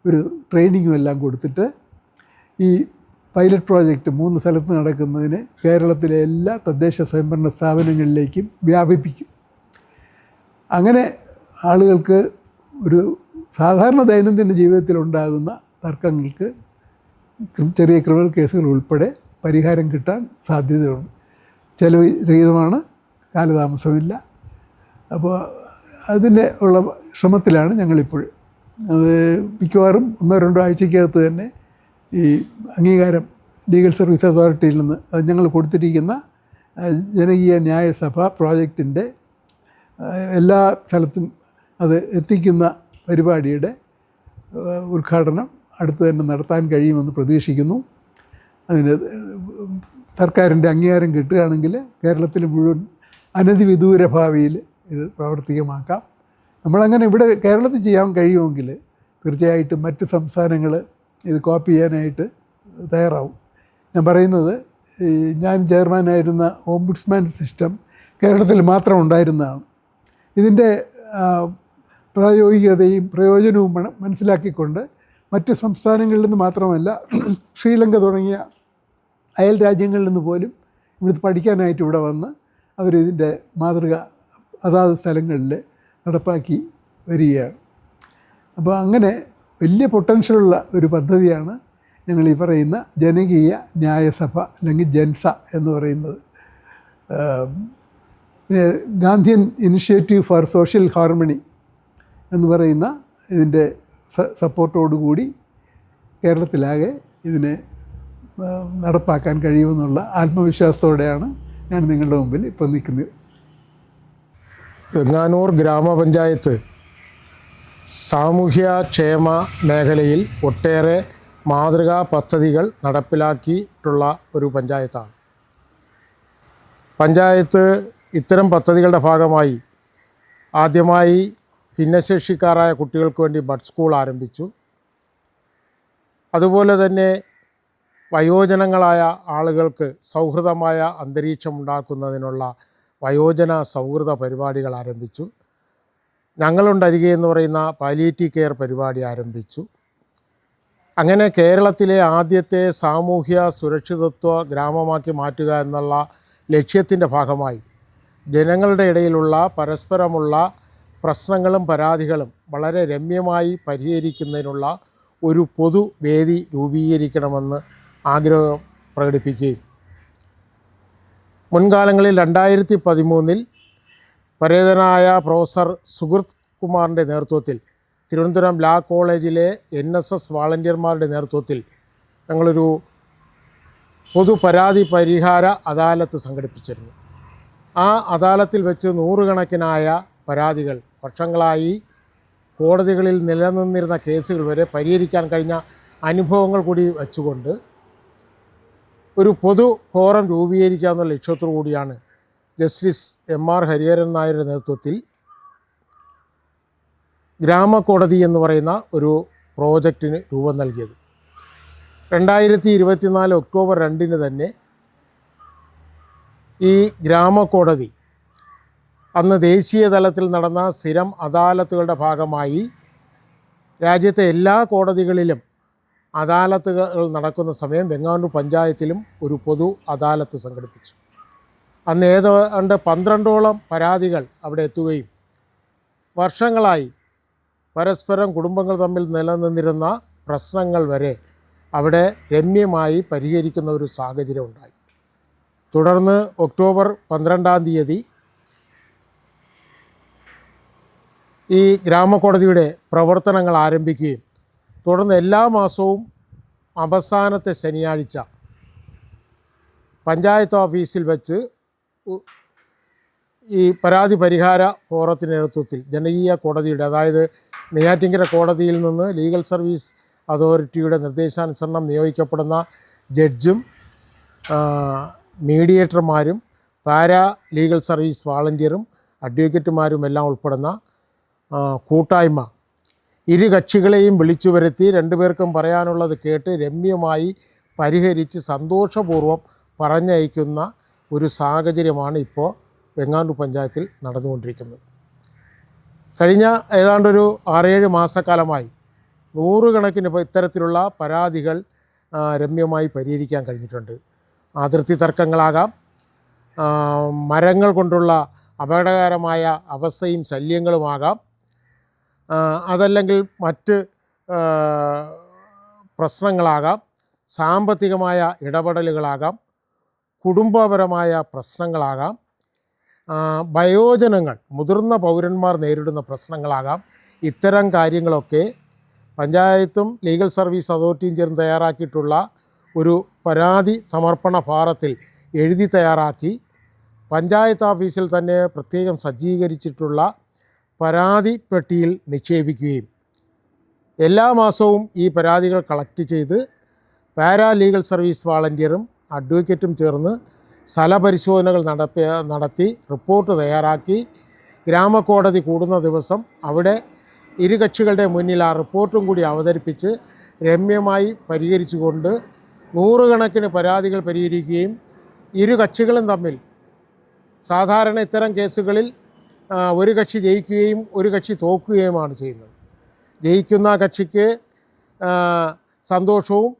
ഒരു ട്രെയിനിങ്ങും എല്ലാം കൊടുത്തിട്ട് ഈ പൈലറ്റ് പ്രോജക്റ്റ് മൂന്ന് സ്ഥലത്ത് നടക്കുന്നതിന് കേരളത്തിലെ എല്ലാ തദ്ദേശ സ്വയംഭരണ സ്ഥാപനങ്ങളിലേക്കും വ്യാപിപ്പിക്കും. അങ്ങനെ ആളുകൾക്ക് ഒരു സാധാരണ ദൈനംദിന ജീവിതത്തിൽ ഉണ്ടാകുന്ന തർക്കങ്ങൾക്ക് ചെറിയ ക്രിമിനൽ കേസുകൾ ഉൾപ്പെടെ പരിഹാരം കിട്ടാൻ സാധ്യതയുണ്ട്. ചെലവ് രഹിതമാണ് കാലതാമസമില്ല. അപ്പോൾ അതിന്റെ ഉള്ള ശ്രമത്തിലാണ് ഞങ്ങളിപ്പോൾ. അത് മിക്കവാറും ഒന്നോ രണ്ടോ ആഴ്ചക്കകത്ത് തന്നെ ഈ അംഗീകാരം ലീഗൽ സർവീസ് അതോറിറ്റിയിൽ നിന്ന് അത് ഞങ്ങൾ കൊടുത്തിരിക്കുന്ന ജനകീയ ന്യായസഭ പ്രോജക്റ്റിന്റെ എല്ലാ സ്ഥലത്തും അത് എത്തിക്കുന്ന പരിപാടിയുടെ ഉദ്ഘാടനം അടുത്ത് തന്നെ നടത്താൻ കഴിയുമെന്ന് പ്രതീക്ഷിക്കുന്നു. അതിന് സർക്കാരിന്റെ അംഗീകാരം കിട്ടുകയാണെങ്കിൽ കേരളത്തിൽ മുഴുവൻ അനധിവിദൂര ഭാവിയിൽ ഇത് പ്രാവർത്തികമാക്കാം. നമ്മളങ്ങനെ ഇവിടെ കേരളത്തിൽ ചെയ്യാൻ കഴിയുമെങ്കിൽ തീർച്ചയായിട്ടും മറ്റ് സംസ്ഥാനങ്ങൾ ഇത് കോപ്പി ചെയ്യാനായിട്ട് തയ്യാറാവും. ഞാൻ പറയുന്നത് ഞാൻ ചെയർമാനായിരുന്ന ഓംബുഡ്സ്മാൻ സിസ്റ്റം കേരളത്തിൽ മാത്രം ഉണ്ടായിരുന്നതാണ്. ഇതിന്റെ പ്രായോഗികതയും പ്രയോജനവും മനസ്സിലാക്കിക്കൊണ്ട് മറ്റ് സംസ്ഥാനങ്ങളിൽ നിന്ന് മാത്രമല്ല ശ്രീലങ്ക തുടങ്ങിയ അയൽ രാജ്യങ്ങളിൽ നിന്ന് പോലും ഇവിടുത്തെ പഠിക്കാനായിട്ട് ഇവിടെ വന്ന് അവരിതിന്റെ മാതൃക അതാത് സ്ഥലങ്ങളിൽ നടപ്പാക്കി വരികയാണ്. അപ്പോൾ അങ്ങനെ വലിയ പൊട്ടൻഷ്യലുള്ള ഒരു പദ്ധതിയാണ് ഞങ്ങൾ ഈ പറയുന്ന ജനകീയ ന്യായസഭ അല്ലെങ്കിൽ ജൻസ എന്ന് പറയുന്നത്. Gandhian initiative for social harmony എന്ന് പറയുന്ന ഇതിന്റെ സപ്പോർട്ടോടുകൂടി കേരളത്തിലാകെ ഇതിനെ നടപ്പാക്കാൻ കഴിയുമെന്നുള്ള ആത്മവിശ്വാസത്തോടെയാണ് ഞാൻ നിങ്ങളുടെ മുമ്പിൽ ഇപ്പം നിൽക്കുന്നത്. വെങ്ങാനൂർ ഗ്രാമപഞ്ചായത്ത് സാമൂഹ്യക്ഷേമ മേഖലയിൽ ഒട്ടേറെ മാതൃകാ പദ്ധതികൾ നടപ്പിലാക്കിയിട്ടുള്ള ഒരു പഞ്ചായത്താണ്. പഞ്ചായത്ത് ഇത്തരം പദ്ധതികളുടെ ഭാഗമായി ആദ്യമായി ഭിന്നശേഷിക്കാരായ കുട്ടികൾക്ക് വേണ്ടി ബഡ് സ്കൂൾ ആരംഭിച്ചു. അതുപോലെ തന്നെ വയോജനങ്ങളായ ആളുകൾക്ക് സൗഹൃദമായ അന്തരീക്ഷം ഉണ്ടാക്കുന്നതിനുള്ള വയോജന സൗഹൃദ പരിപാടികൾ ആരംഭിച്ചു. ഞങ്ങളുണ്ടരികെ എന്ന് പറയുന്ന പാലിയേറ്റീവ് കെയർ പരിപാടി ആരംഭിച്ചു. അങ്ങനെ കേരളത്തിലെ ആദ്യത്തെ സാമൂഹ്യ സുരക്ഷിതത്വ ഗ്രാമമാക്കി മാറ്റുക എന്നുള്ള ലക്ഷ്യത്തിന്റെ ഭാഗമായി ജനങ്ങളുടെ ഇടയിലുള്ള പരസ്പരമുള്ള പ്രശ്നങ്ങളും പരാതികളും വളരെ രമ്യമായി പരിഹരിക്കുന്നതിനുള്ള ഒരു പൊതുവേദി രൂപീകരിക്കണമെന്ന് ആഗ്രഹം പ്രകടിപ്പിക്കുകയും. മുൻകാലങ്ങളിൽ രണ്ടായിരത്തി പതിമൂന്നിൽ പരേതനായ പ്രൊഫസർ സുഹൃത് കുമാറിന്റെ നേതൃത്വത്തിൽ തിരുവനന്തപുരം ലാ കോളേജിലെ എൻ എസ് എസ് വാളണ്ടിയർമാരുടെ നേതൃത്വത്തിൽ ഞങ്ങളൊരു പൊതു പരാതി പരിഹാര അദാലത്ത് സംഘടിപ്പിച്ചിരുന്നു. ആ അദാലത്തിൽ വെച്ച് നൂറുകണക്കിനായ പരാതികൾ വർഷങ്ങളായി കോടതികളിൽ നിലനിന്നിരുന്ന കേസുകൾ വരെ പരിഹരിക്കാൻ കഴിഞ്ഞ അനുഭവങ്ങൾ കൂടി വെച്ചുകൊണ്ട് ഒരു പൊതു ഫോറം രൂപീകരിക്കുക എന്നുള്ള ലക്ഷ്യത്തോടു കൂടിയാണ് ജസ്റ്റിസ് എം ആർ ഹരിഹരൻ നായരുടെ നേതൃത്വത്തിൽ ഗ്രാമകോടതി എന്ന് പറയുന്ന ഒരു പ്രോജക്റ്റിന് രൂപം നൽകിയത്. രണ്ടായിരത്തി ഇരുപത്തിനാല് ഒക്ടോബർ രണ്ടിന് തന്നെ ഈ ഗ്രാമകോടതി അന്ന് ദേശീയ തലത്തിൽ നടന്ന സ്ഥിരം അദാലത്തുകളുടെ ഭാഗമായി രാജ്യത്തെ എല്ലാ കോടതികളിലും അദാലത്തുകൾ നടക്കുന്ന സമയം വെങ്ങാനൂർ പഞ്ചായത്തിലും ഒരു പൊതു അദാലത്ത് സംഘടിപ്പിച്ചു. അന്ന് ഏതാണ്ട് പന്ത്രണ്ടോളം പരാതികൾ അവിടെ എത്തുകയും വർഷങ്ങളായി പരസ്പരം കുടുംബങ്ങൾ തമ്മിൽ നിലനിന്നിരുന്ന പ്രശ്നങ്ങൾ വരെ അവിടെ രമ്യമായി പരിഹരിക്കുന്ന ഒരു സാഹചര്യം ഉണ്ടായി. തുടർന്ന് ഒക്ടോബർ പന്ത്രണ്ടാം തീയതി ഈ ഗ്രാമകോടതിയുടെ പ്രവർത്തനങ്ങൾ ആരംഭിക്കുകയും തുടർന്ന് എല്ലാ മാസവും അവസാനത്തെ ശനിയാഴ്ച പഞ്ചായത്ത് ഓഫീസിൽ വെച്ച് ഈ പരാതി പരിഹാര ഫോറത്തിന്റെ നേതൃത്വത്തിൽ ജനകീയ കോടതിയുടെ അതായത് നെയ്യാറ്റിങ്കര കോടതിയിൽ നിന്ന് ലീഗൽ സർവീസ് അതോറിറ്റിയുടെ നിർദ്ദേശാനുസരണം നിയോഗിക്കപ്പെടുന്ന ജഡ്ജും മീഡിയേറ്റർമാരും പാരാ ലീഗൽ സർവീസ് വാളണ്ടിയറും അഡ്വക്കേറ്റുമാരും എല്ലാം ഉൾപ്പെടുന്ന കൂട്ടായ്മ. ഇരു കക്ഷികളെയും വിളിച്ചു വരുത്തി രണ്ടുപേർക്കും പറയാനുള്ളത് കേട്ട് രമ്യമായി പരിഹരിച്ച് സന്തോഷപൂർവം പറഞ്ഞയക്കുന്ന ഒരു സാഹചര്യമാണ് ഇപ്പോൾ വെങ്ങാനൂർ പഞ്ചായത്തിൽ നടന്നുകൊണ്ടിരിക്കുന്നത്. കഴിഞ്ഞ ഏതാണ്ടൊരു ആറേഴ് മാസക്കാലമായി നൂറുകണക്കിന് ഇത്തരത്തിലുള്ള പരാതികൾ രമ്യമായി പരിഹരിക്കാൻ കഴിഞ്ഞിട്ടുണ്ട്. അതിർത്തി തർക്കങ്ങളാകാം. മരങ്ങൾ കൊണ്ടുള്ള അപകടകരമായ അവസ്ഥയും ശല്യങ്ങളുമാകാം. അതല്ലെങ്കിൽ മറ്റ് പ്രശ്നങ്ങളാകാം. സാമ്പത്തികമായ ഇടപെടലുകളാകാം. കുടുംബപരമായ പ്രശ്നങ്ങളാകാം. വയോജനങ്ങൾ മുതിർന്ന പൗരന്മാർ നേരിടുന്ന പ്രശ്നങ്ങളാകാം. ഇത്തരം കാര്യങ്ങളൊക്കെ പഞ്ചായത്തും ലീഗൽ സർവീസ് അതോറിറ്റിയും ചേർന്ന് തയ്യാറാക്കിയിട്ടുള്ള ഒരു പരാതി സമർപ്പണ ഭാരത്തിൽ എഴുതി തയ്യാറാക്കി. പഞ്ചായത്ത് ഓഫീസിൽ തന്നെ പ്രത്യേകം സജ്ജീകരിച്ചിട്ടുള്ള പരാതി പെട്ടിയിൽ നിക്ഷേപിക്കുകയും എല്ലാ മാസവും ഈ പരാതികൾ കളക്ട് ചെയ്ത് പാരാ ലീഗൽ സർവീസ് വാളണ്ടിയറും അഡ്വക്കേറ്റും ചേർന്ന് സ്ഥലപരിശോധനകൾ നടത്തിയ നടത്തി റിപ്പോർട്ട് തയ്യാറാക്കി. ഗ്രാമകോടതി കൂടുന്ന ദിവസം അവിടെ ഇരു കക്ഷികളുടെ മുന്നിൽ ആ റിപ്പോർട്ടും കൂടി അവതരിപ്പിച്ച് രമ്യമായി പരിഹരിച്ചുകൊണ്ട് നൂറുകണക്കിന് പരാതികൾ പരിഹരിക്കുകയും ഇരു കക്ഷികളും തമ്മിൽ സാധാരണ ഇത്തരം കേസുകളിൽ ഒരു കക്ഷി ജയിക്കുകയും ഒരു കക്ഷി തോൽക്കുകയുമാണ് ചെയ്യുന്നത്. ജയിക്കുന്ന കക്ഷിക്ക് സന്തോഷവും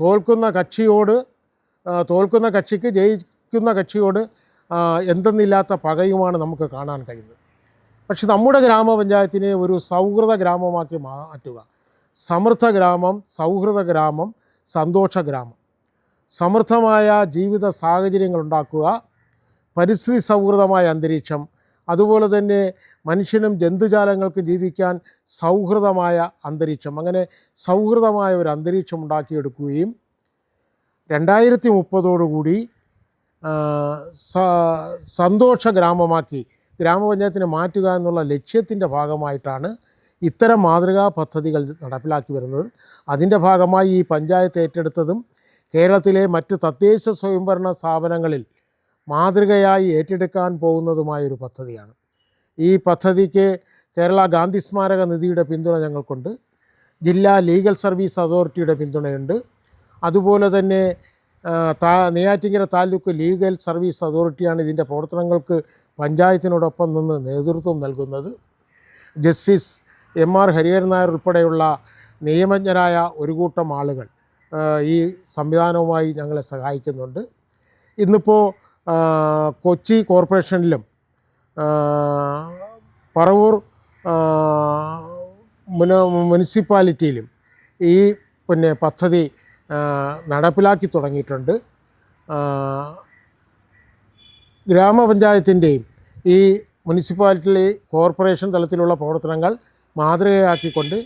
തോൽക്കുന്ന കക്ഷിയോട് തോൽക്കുന്ന കക്ഷിക്ക് ജയിക്കുന്ന കക്ഷിയോട് എന്തെന്നില്ലാത്ത പകയുമാണ് നമുക്ക് കാണാൻ കഴിയുന്നത്. പക്ഷെ നമ്മുടെ ഗ്രാമപഞ്ചായത്തിനെ ഒരു സൗഹൃദ ഗ്രാമമാക്കി മാറ്റുക. സമൃദ്ധ ഗ്രാമം സൗഹൃദ ഗ്രാമം സന്തോഷ ഗ്രാമം. സമൃദ്ധമായ ജീവിത സാഹചര്യങ്ങൾ ഉണ്ടാക്കുക. പരിസ്ഥിതി സൗഹൃദമായ അന്തരീക്ഷം. അതുപോലെ തന്നെ മനുഷ്യനും ജന്തുജാലങ്ങൾക്കും ജീവിക്കാൻ സൗഹൃദമായ അന്തരീക്ഷം. അങ്ങനെ സൗഹൃദമായ ഒരു അന്തരീക്ഷം ഉണ്ടാക്കിയെടുക്കുകയും രണ്ടായിരത്തി മുപ്പതോടുകൂടി സന്തോഷ ഗ്രാമമാക്കി ഗ്രാമപഞ്ചായത്തിനെ മാറ്റുക എന്നുള്ള ലക്ഷ്യത്തിന്റെ ഭാഗമായിട്ടാണ് ഇത്തരം മാതൃകാ പദ്ധതികൾ നടപ്പിലാക്കി വരുന്നത്. അതിന്റെ ഭാഗമായി ഈ പഞ്ചായത്ത് ഏറ്റെടുത്തതും കേരളത്തിലെ മറ്റ് തദ്ദേശ സ്വയംഭരണ സ്ഥാപനങ്ങളിൽ മാതൃകയായി ഏറ്റെടുക്കാൻ പോകുന്നതുമായ ഒരു പദ്ധതിയാണ്. ഈ പദ്ധതിക്ക് കേരള ഗാന്ധി സ്മാരക നിധിയുടെ പിന്തുണ ഞങ്ങൾക്കുണ്ട്. ജില്ലാ ലീഗൽ സർവീസ് അതോറിറ്റിയുടെ പിന്തുണയുണ്ട്. അതുപോലെ തന്നെ താ നെയ്യാറ്റിങ്കര താലൂക്ക് ലീഗൽ സർവീസ് അതോറിറ്റിയാണ് ഇതിന്റെ പ്രവർത്തനങ്ങൾക്ക് പഞ്ചായത്തിനോടൊപ്പം നിന്ന് നേതൃത്വം നൽകുന്നത്. Justice M R Hariharan Nair ഉൾപ്പെടെയുള്ള നിയമജ്ഞരായ ഒരു കൂട്ടം ആളുകൾ ഈ സംവിധാനവുമായി ഞങ്ങളെ സഹായിക്കുന്നുണ്ട്. ഇന്നിപ്പോൾ കൊച്ചി കോർപ്പറേഷനിലും പറവൂർ മുന മുനിസിപ്പാലിറ്റിയിലും ഈ പിന്നെ പദ്ധതി നടപ്പിലാക്കി തുടങ്ങിയിട്ടുണ്ട്. ഗ്രാമപഞ്ചായത്തിന്റെയും ഈ മുനിസിപ്പാലിറ്റി കോർപ്പറേഷൻ തലത്തിലുള്ള പ്രവർത്തനങ്ങൾ മാതൃകയാക്കിക്കൊണ്ട്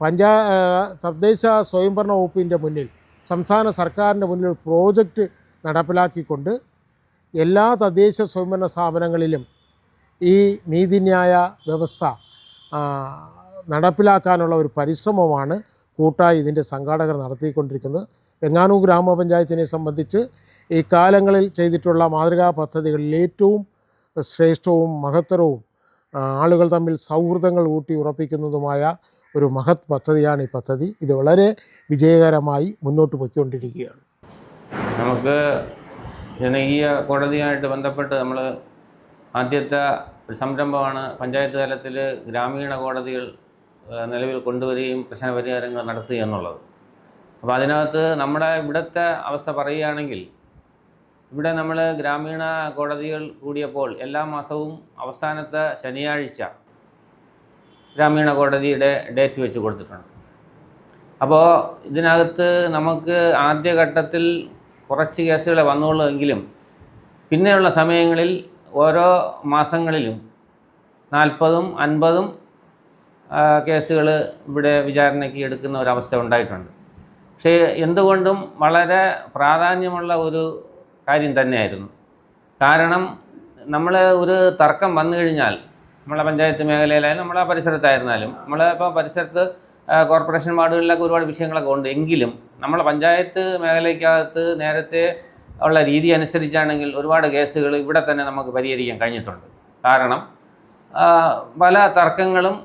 പഞ്ചാ ആ, തദ്ദേശ സ്വയംഭരണ വകുപ്പിന്റെ മുന്നിൽ സംസ്ഥാന സർക്കാരിന്റെ മുന്നിൽ പ്രോജക്റ്റ് നടപ്പിലാക്കിക്കൊണ്ട് എല്ലാ തദ്ദേശ സ്വയംഭരണ സ്ഥാപനങ്ങളിലും ഈ നീതിന്യായ വ്യവസ്ഥ നടപ്പിലാക്കാനുള്ള ഒരു പരിശ്രമമാണ് കൂട്ടായി ഇതിന്റെ സംഘാടകർ നടത്തിക്കൊണ്ടിരിക്കുന്നത്. വെങ്ങാനൂർ ഗ്രാമപഞ്ചായത്തിനെ സംബന്ധിച്ച് ഈ കാലങ്ങളിൽ ചെയ്തിട്ടുള്ള മാതൃകാ പദ്ധതികളിൽ ഏറ്റവും ശ്രേഷ്ഠവും മഹത്തരവും ആളുകൾ തമ്മിൽ സൗഹൃദങ്ങൾ ഊട്ടി ഉറപ്പിക്കുന്നതുമായ ഒരു മഹത് പദ്ധതിയാണ് ഈ പദ്ധതി. ഇത് വളരെ വിജയകരമായി മുന്നോട്ട് പോയിക്കൊണ്ടിരിക്കുകയാണ്. നമുക്ക് ജനകീയ കോടതിയായിട്ട് ബന്ധപ്പെട്ട് നമ്മൾ ആദ്യത്തെ ഒരു സംരംഭമാണ് പഞ്ചായത്ത് തലത്തിൽ ഗ്രാമീണ കോടതികൾ നിലവിൽ കൊണ്ടുവരികയും പ്രശ്ന പരിഹാരങ്ങൾ നടത്തുക എന്നുള്ളത്. അപ്പോൾ അതിനകത്ത് നമ്മുടെ ഇവിടുത്തെ അവസ്ഥ പറയുകയാണെങ്കിൽ ഇവിടെ നമ്മൾ ഗ്രാമീണ കോടതികൾ കൂടിയപ്പോൾ എല്ലാ മാസവും അവസാനത്തെ ശനിയാഴ്ച ഗ്രാമീണ കോടതിയുടെ ഡേറ്റ് വെച്ച് കൊടുത്തിട്ടുണ്ട്. അപ്പോൾ ഇതിനകത്ത് നമുക്ക് ആദ്യഘട്ടത്തിൽ കുറച്ച് കേസുകളെ വന്നുള്ളൂ എങ്കിലും പിന്നെയുള്ള സമയങ്ങളിൽ ഓരോ മാസങ്ങളിലും നാൽപ്പതും അൻപതും കേസുകൾ ഇവിടെ വിചാരണയ്ക്ക് എടുക്കുന്ന ഒരവസ്ഥ ഉണ്ടായിട്ടുണ്ട്. പക്ഷേ എന്തുകൊണ്ടും വളരെ പ്രാധാന്യമുള്ള ഒരു കാര്യം തന്നെയായിരുന്നു. കാരണം നമ്മൾ ഒരു തർക്കം വന്നു കഴിഞ്ഞാൽ നമ്മളെ പഞ്ചായത്ത് മേഖലയിലായാലും നമ്മളെ പരിസരത്തായിരുന്നാലും നമ്മൾ ഇപ്പോൾ പരിസരത്ത് കോർപ്പറേഷൻ വാർഡുകളിലൊക്കെ ഒരുപാട് വിഷയങ്ങളൊക്കെ ഉണ്ട്. എങ്കിലും നമ്മളെ പഞ്ചായത്ത് മേഖലയ്ക്കകത്ത് നേരത്തെ ഉള്ള രീതി അനുസരിച്ചാണെങ്കിൽ ഒരുപാട് കേസുകൾ ഇവിടെ തന്നെ നമുക്ക് പരിഹരിക്കാൻ കഴിഞ്ഞിട്ടുണ്ട്. കാരണം പല തർക്കങ്ങളും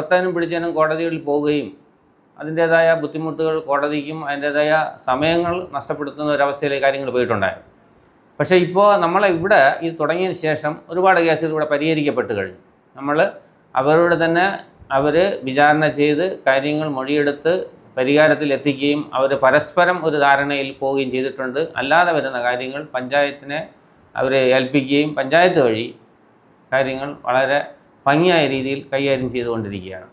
ഒട്ടനും പിടിച്ചനും കോടതികളിൽ പോവുകയും അതിന്റേതായ ബുദ്ധിമുട്ടുകൾ കോടതിക്കും അതിന്റേതായ സമയങ്ങൾ നഷ്ടപ്പെടുത്തുന്ന ഒരവസ്ഥയിലേക്ക് കാര്യങ്ങൾ പോയിട്ടുണ്ടായിരുന്നു. പക്ഷേ ഇപ്പോൾ നമ്മളെ ഇവിടെ ഇത് തുടങ്ങിയതിന് ശേഷം ഒരുപാട് കേസുകൾ ഇവിടെ പരിഹരിക്കപ്പെട്ട് കഴിഞ്ഞു. നമ്മൾ അവരോട് തന്നെ അവർ വിചാരണ ചെയ്ത് കാര്യങ്ങൾ മൊഴിയെടുത്ത് പരിഹാരത്തിൽ എത്തിക്കുകയും അവർ പരസ്പരം ഒരു ധാരണയിൽ പോവുകയും ചെയ്തിട്ടുണ്ട്. അല്ലാതെ വരുന്ന കാര്യങ്ങൾ പഞ്ചായത്തിനെ അവരെ ഏൽപ്പിക്കുകയും പഞ്ചായത്ത് വഴി കാര്യങ്ങൾ വളരെ ഭംഗിയായ രീതിയിൽ കൈകാര്യം ചെയ്തുകൊണ്ടിരിക്കുകയാണ്.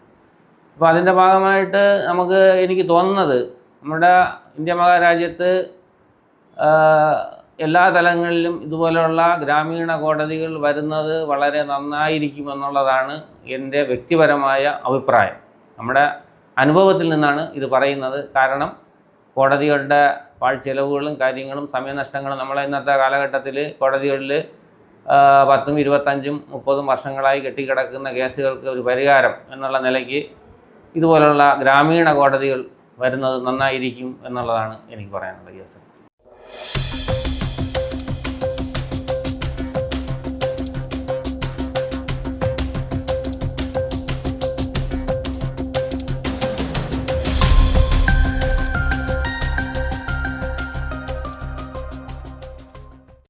അപ്പോൾ അതിന്റെ ഭാഗമായിട്ട് നമുക്ക് എനിക്ക് തോന്നുന്നത് നമ്മുടെ ഇന്ത്യ മഹാരാജ്യത്ത് എല്ലാ തലങ്ങളിലും ഇതുപോലെയുള്ള ഗ്രാമീണ കോടതികൾ വരുന്നത് വളരെ നന്നായിരിക്കുമെന്നുള്ളതാണ് എന്റെ വ്യക്തിപരമായ അഭിപ്രായം. നമ്മുടെ അനുഭവത്തിൽ നിന്നാണ് ഇത് പറയുന്നത്. കാരണം കോടതികളുടെ പാഴ്ചെലവുകളും കാര്യങ്ങളും സമയനഷ്ടങ്ങളും നമ്മളെ ഇന്നത്തെ കാലഘട്ടത്തിൽ കോടതികളിൽ പത്തും ഇരുപത്തഞ്ചും മുപ്പതും വർഷങ്ങളായി കെട്ടിക്കിടക്കുന്ന കേസുകൾക്ക് ഒരു പരിഹാരം എന്നുള്ള നിലയ്ക്ക് ഇതുപോലുള്ള ഗ്രാമീണ കോടതികൾ വരുന്നത് നന്നായിരിക്കും എന്നുള്ളതാണ് എനിക്ക് പറയാനുള്ള കേസ്